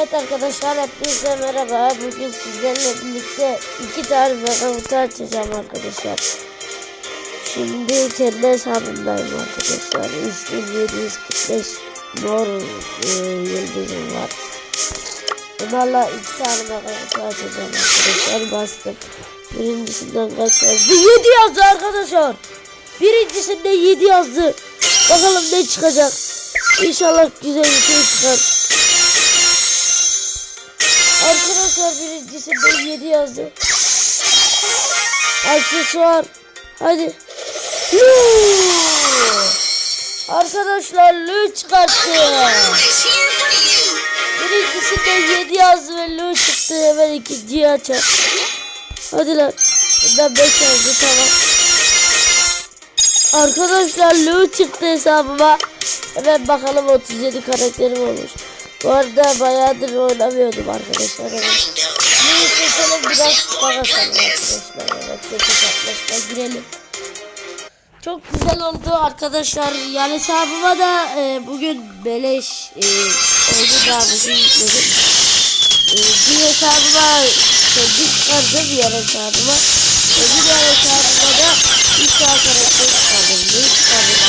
Evet arkadaşlar hepinize merhaba. Bugün sizlerle birlikte iki tane mega açacağım arkadaşlar. Şimdi kendi hesabımdayım arkadaşlar. 3745 mor e, yıldızım var. Bunlarla iki tane mega açacağım arkadaşlar. Bastım. Birincisinden kaç yazdı? 7 yazdı arkadaşlar. Birincisinde 7 yazdı. Bakalım ne çıkacak. İnşallah güzel bir şey çıkar. Arkadaşlar birincisinde 7 yazdı. Aksesuar. Hadi. Luu. Arkadaşlar Lu çıkarttı. Birincisinde 7 yazdı ve Lu çıktı. Hemen ikinciyi açar. Hadi lan. Bundan 5 yazdı tamam. Arkadaşlar Lu çıktı hesabıma. Hemen bakalım 37 karakterim olmuş. Bu arada bayağıdır oynamıyordum arkadaşlar. Evet. Seçelim biraz bakalım arkadaşlar. Evet kötü katlaşma girelim. Çok güzel oldu arkadaşlar. Yani hesabıma da e, bugün beleş e, oyunu da bugün yükledim. E, bir hesabıma kendi çıkardım diğer hesabıma. E, diğer hesabıma da 3 tane karakter çıkardım. Ne çıkardım?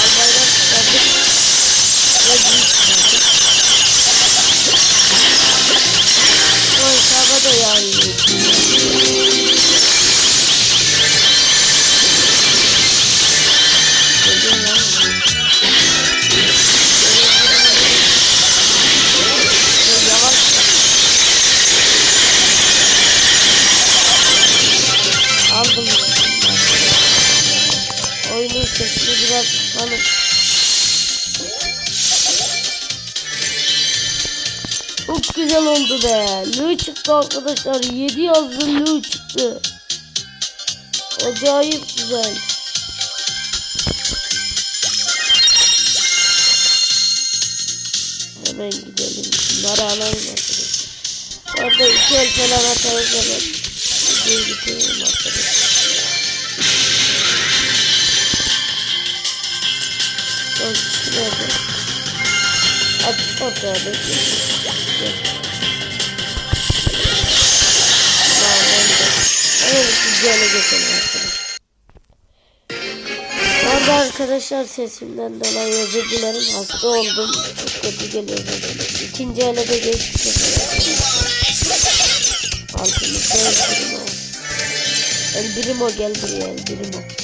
Güzel oldu be. Lu çıktı arkadaşlar. 7 yazdı Lu çıktı. Acayip güzel. Hemen gidelim. Bunları alalım arkadaşlar. Orada iki el falan atarız hemen. Videoyu bitirelim arkadaşlar. Son kişi Evet, güzel geçelim arkadaşlar. Arkadaşlar sesimden dolayı özür dilerim. Hasta oldum. Çok kötü geliyor. İkinci ele de geçtik. El birimo. El birimo gel buraya el birimo.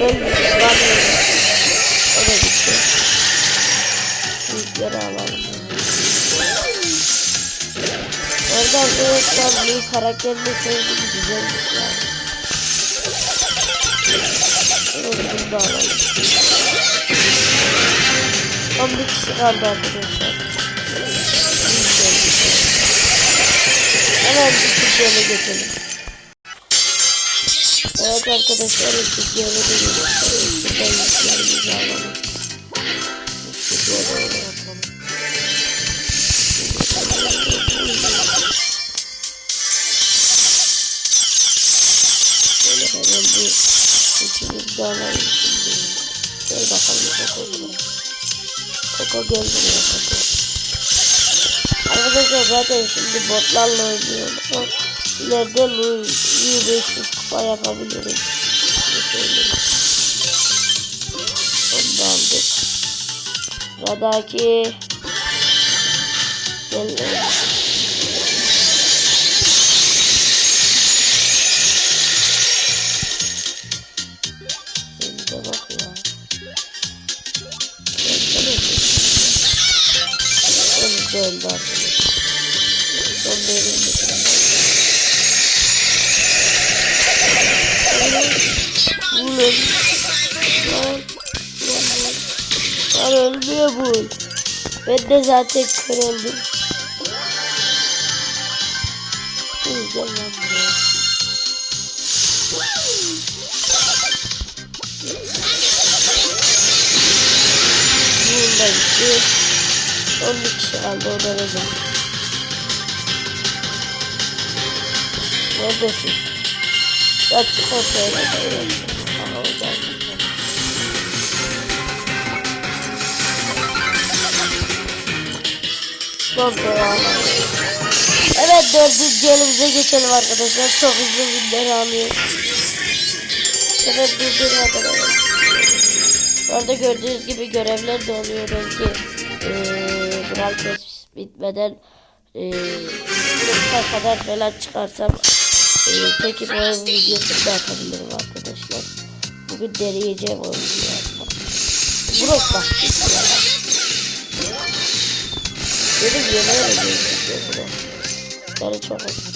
Ben ben O da gitti. Büyükleri alalım. Orada arkadaşlar bu karakterini sevdim güzelmiş yani. Bunu da alalım. Son bir kişi kaldı arkadaşlar. Hemen bir yerine geçelim. Evet arkadaşlar yerine geçelim. Şuradan yüklerimizi alalım. Doğru yapalım. Böyle hemen ikimiz de alalım şimdi. Gel bakalım Koko buraya. Koko gel buraya Koko. Arkadaşlar zaten şimdi botlarla oynuyorum. İleride Louis'i 500 kupa yapabilirim. Onu aldık. Sıradaki Gel. Öldü arkadaşlar. Son benim oğlum. Lan. Lan ölmüyor bu. Ben de zaten kör oldum. Güzel lan buraya. Bunda gitti. 11 kişi aldı o derece. Neredesin? Ya çık. Devam. Evet dördüncü elimize geçelim arkadaşlar. Çok hızlı günleri alıyor. Evet durdurmadan evet. Bu arada gördüğünüz gibi görevler de oluyor belki. Eee Brawl Pass bitmeden sınıfa kadar falan çıkarsam eee peki oyun videosunu da atabilirim arkadaşlar. Bugün deneyeceğim oyunu yapmak. Burası Benim yemeğe de bro. Yani çok hoş.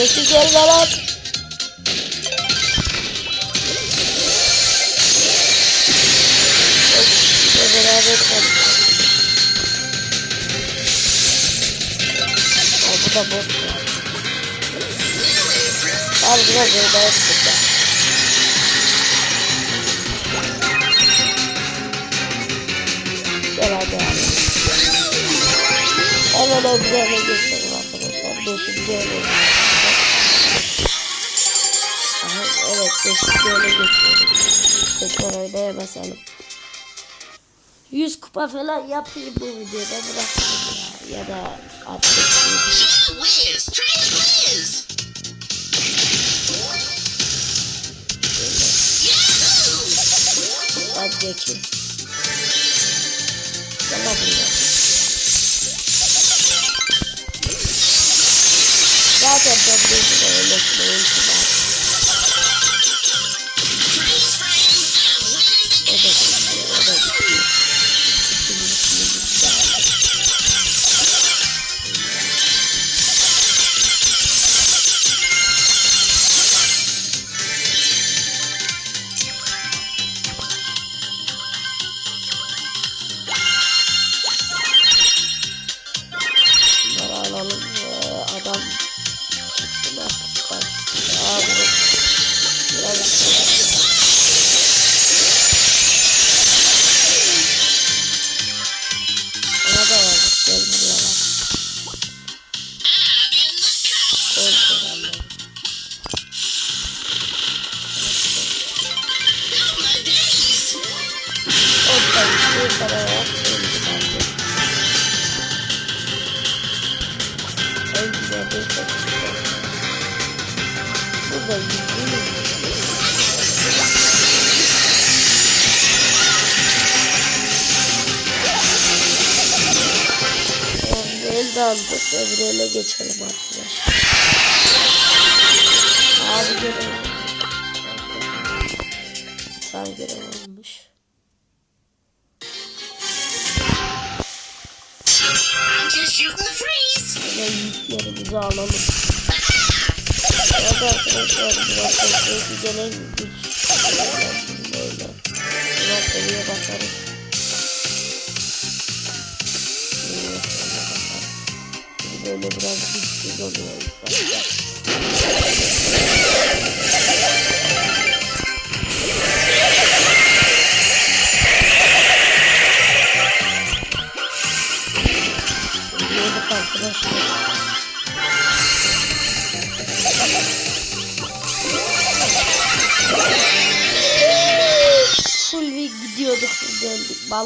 Yeşil gel lan. Beraber kaldık. Bu da bot ya. Al buna böyle yaptık ya. Gel hadi abi. Hemen öbürüne geçelim arkadaşlar. Beşinci öyle. Aha, evet beşinci öyle geçiyoruz. Tekrar basalım. 100 kupa falan yapayım bu videoda bırakayım ya. Ya da artık Whiz, train para kaldı. En güzel bir seçim. Burada yüzde yüz. Yani elde aldık. Öbürüne geçelim arkadaşlar. Abi görev. Tane görev olmuş. Hemen yüklerimizi alalım. Evet arkadaşlar biraz gelen güç. Böyle. Biraz seviye basarız. Böyle biraz güçsüz oluyor.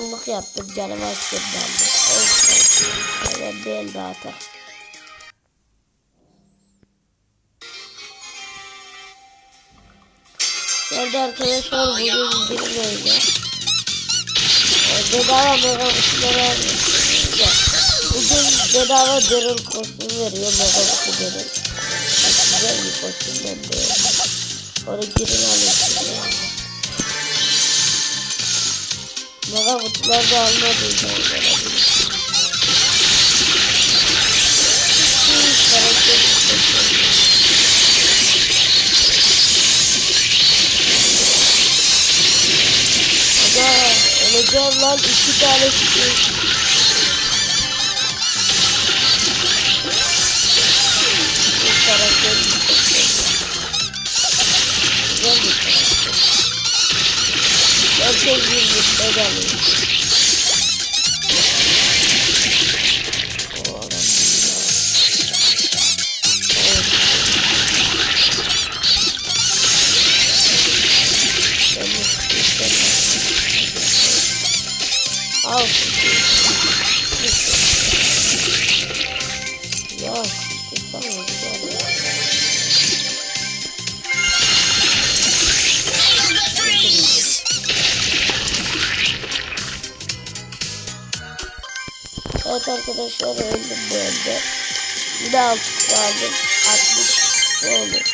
Döndük. Ballık yaptım canım askerden de. Olsun. Evet daha tak. Geldi arkadaşlar bugün böyle. Ee, Bedava mega. Ya, Bugün bedava Daryl kostüm veriyor mega kutu Daryl. Bak, Güzel bir kostüm ben beğendim. Oraya girin alıyorsun Bana kutular da almadım. Aga öleceğim lan iki tane çıkıyor. Gerçek bir arkadaşlar öldüm bu elde. Yine altı kaldım. 60 oldu.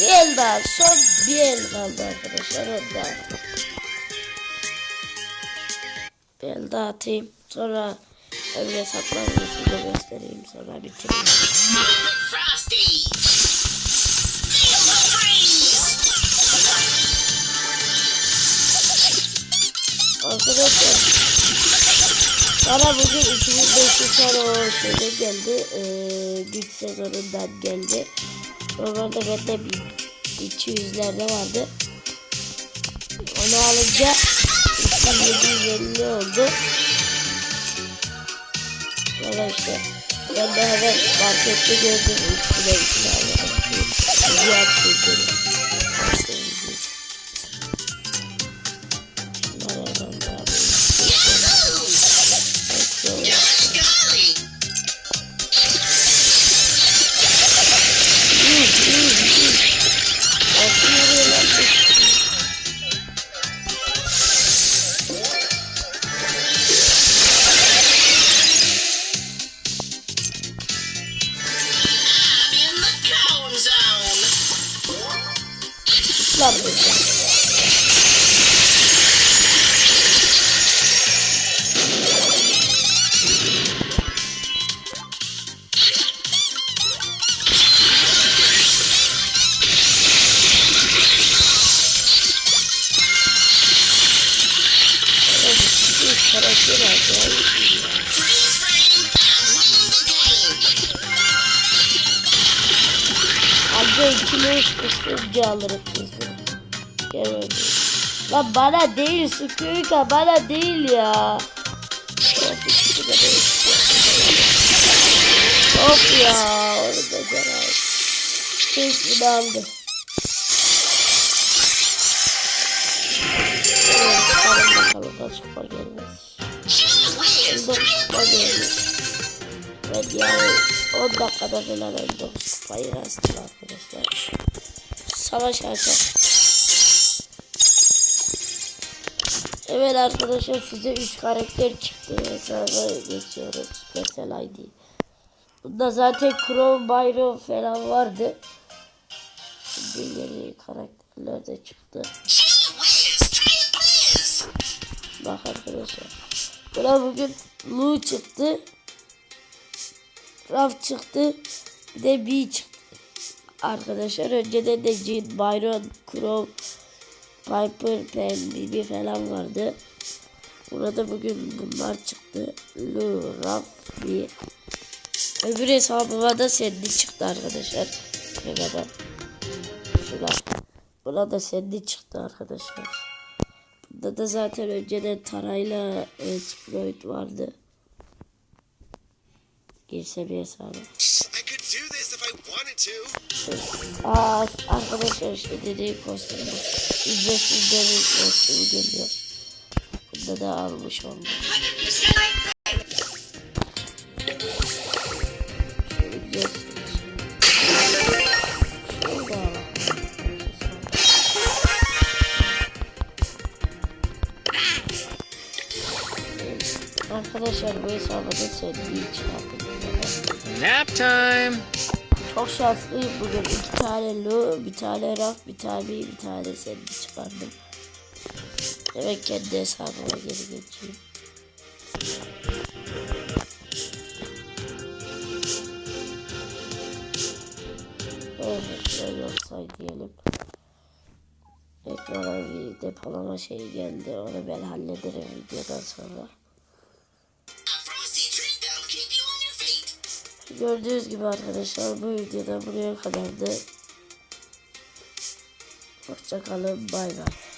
Bir el daha. Son bir el kaldı arkadaşlar. Onu da bir el daha atayım. Sonra öbür hesaplarını size göstereyim. Sonra bitireyim. Arkadaşlar bana bugün 2500 tane şeyde geldi. Ee, güç sezonundan geldi. Normalde bende 200'lerde vardı. Onu alınca 2750 oldu. Sonra işte ben de hemen markette gördüm. Üstüne bir tane. Ziyaret sürdüm. Anca ikili üste alırız. Gel öyle. Lan bana değil Sukuika bana değil ya. Of de ya onu da caray. Sukuika aldı. Bakalım kaç kupa gelmez. Try kupa geldi. Evet yani 10 dakikada falan önce kupayı rastım arkadaşlar. Savaş açalım. Evet arkadaşlar size 3 karakter çıktı. Hesaba geçiyoruz. Supercell ID. Bunda zaten Crow bayrağı falan vardı. Şimdi karakterler de çıktı. Bak arkadaşlar. Buna bugün Lu çıktı. Raf çıktı. Bir de B çıktı. Arkadaşlar önceden de Jin, Byron, Crow, Piper, Pam, Bibi falan vardı. Burada bugün bunlar çıktı. Lu, Raf, B. Öbür hesabıma da Sandy çıktı arkadaşlar. Şurada. Şurada. Buna da Sandy çıktı arkadaşlar. Bunda da zaten önceden Tarayla e, Sprite vardı. Bir hesabı. Wanted to. Aa, arkadaşlar işte dediği kostüm bu. Ücretsiz demir kostümü geliyor. Bunda da almış oldum. Arkadaşlar bu hesabı da sevdiği. Nap time. Çok şanslıyım bugün. iki tane Lu, bir tane Raf, bir tane bir tane Sandy çıkardım. Evet kendi hesabıma geri geçeyim. Evet şöyle olsaydı diyelim. Evet Bana bir depolama şeyi geldi. Onu ben hallederim videodan sonra. Gördüğünüz gibi arkadaşlar bu videoda buraya kadardı. Hoşçakalın bay bay.